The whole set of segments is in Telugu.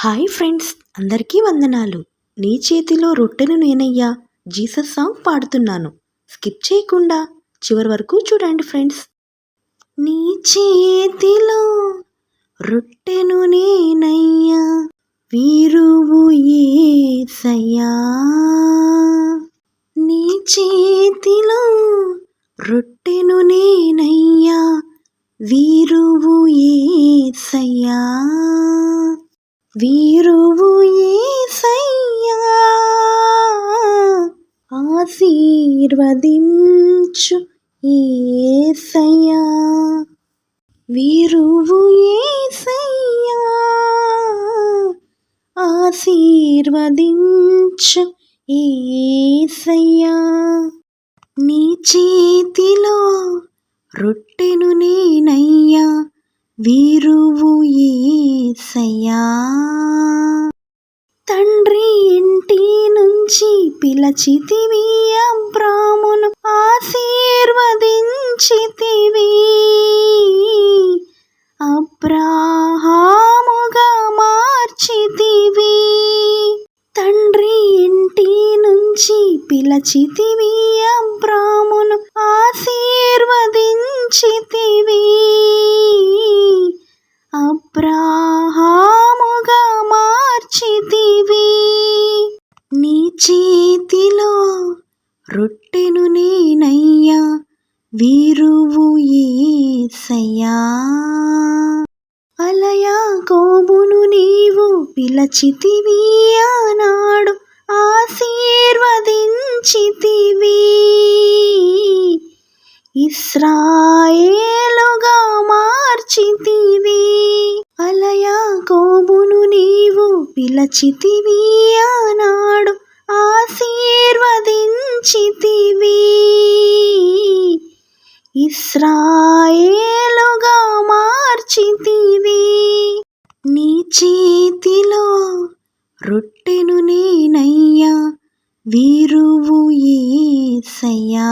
హాయ్ ఫ్రెండ్స్ అందరికీ వందనాలు. నీ చేతిలో రొట్టెను నేనయ్యా. జీసస్ సాంగ్ పాడుతున్నాను. స్కిప్ చేయకుండా చివరి వరకు చూడండి ఫ్రెండ్స్. నీ చేతిలో రొట్టెను నేనయ్యా. వీరువు ఏసయ్యా నీ చేతిలో రొట్టెను నేనయ్యా. వీరువు ఏసయ్యా వీరువు ఏసయ్యా ఆశీర్వదించు ఏసయ్యా వీరువు ఏసయ్యా ఆశీర్వదించు ఏసయ్యా నీ చేతిలో రొట్టెను నేనై వీరువు ఏసయ్యా తండ్రి ఇంటి నుంచి పిలచితివి అబ్రామును ఆశీర్వదించితివి. అబ్రాహాముగా మార్చితివి. తండ్రి ఇంటి నుంచి పిలచితివి అబ్రామును ఆశీర్ చేతిలో రొట్టెను నేనయ్యా వీరువు ఏసయ్యా. అలయా కోబును నీవు పిలచితివి ఆనాడు ఆశీర్వదించితివి. ఇస్రాయేలుగా మార్చితివి. అలయా కోబును నీవు పిలచితివి ఆనాడు ఆశీర్వదించితివి. ఇస్రాయేలుగా మార్చితివి. నీ చేతిలో రొట్టెను నేనయ్యా వీరువు ఏసయ్యా.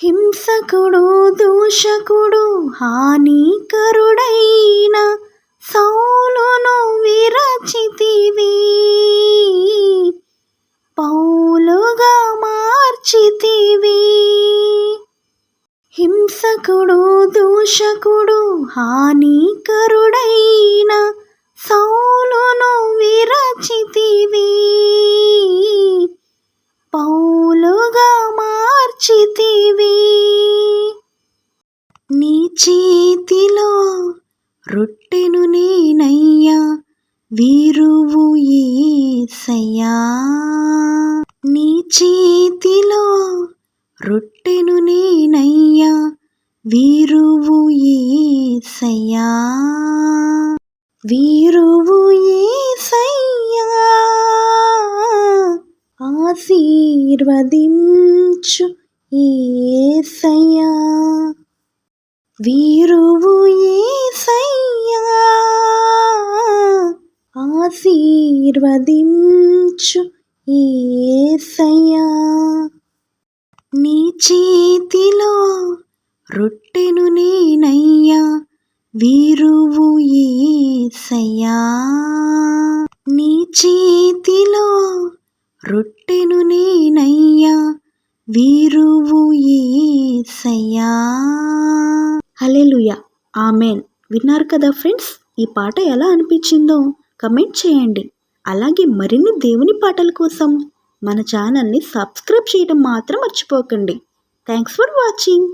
హింసకుడు దూషకుడు హానికరుడైన హింసకుడు దూషకుడు హానికరుడైన సౌలును విరచితివి. పౌలుగా మార్చితివి. నీ చేతిలో రొట్టెను నేనయ్యా వీరువు ఏసయ్యా. నీ చేతిలో రొట్టెను నేనయ్యా వీరువు ఏసయ్యా. వీరువు ఏసయ్యా. ఆశీర్వదించు ఏసయ్యా. వీరువు ఏసయ్యా. ఆశీర్వదించు ఏసయ్యా. నీ చేతిలో రొట్టెను నేనయ్యా వీరువు ఏసయ్యా. నీ చేతిలో రొట్టెను నేనయ్యా వీరువు ఏసయ్యా. Hallelujah amen. విన్నారు కదా ఫ్రెండ్స్ ఈ పాట ఎలా అనిపించిందో కమెంట్ చేయండి. అలాగే మరిన్ని దేవుని పాటల కోసం మన ఛానల్ని సబ్స్క్రైబ్ చేయడం మాత్రం మర్చిపోకండి. Thanks for watching.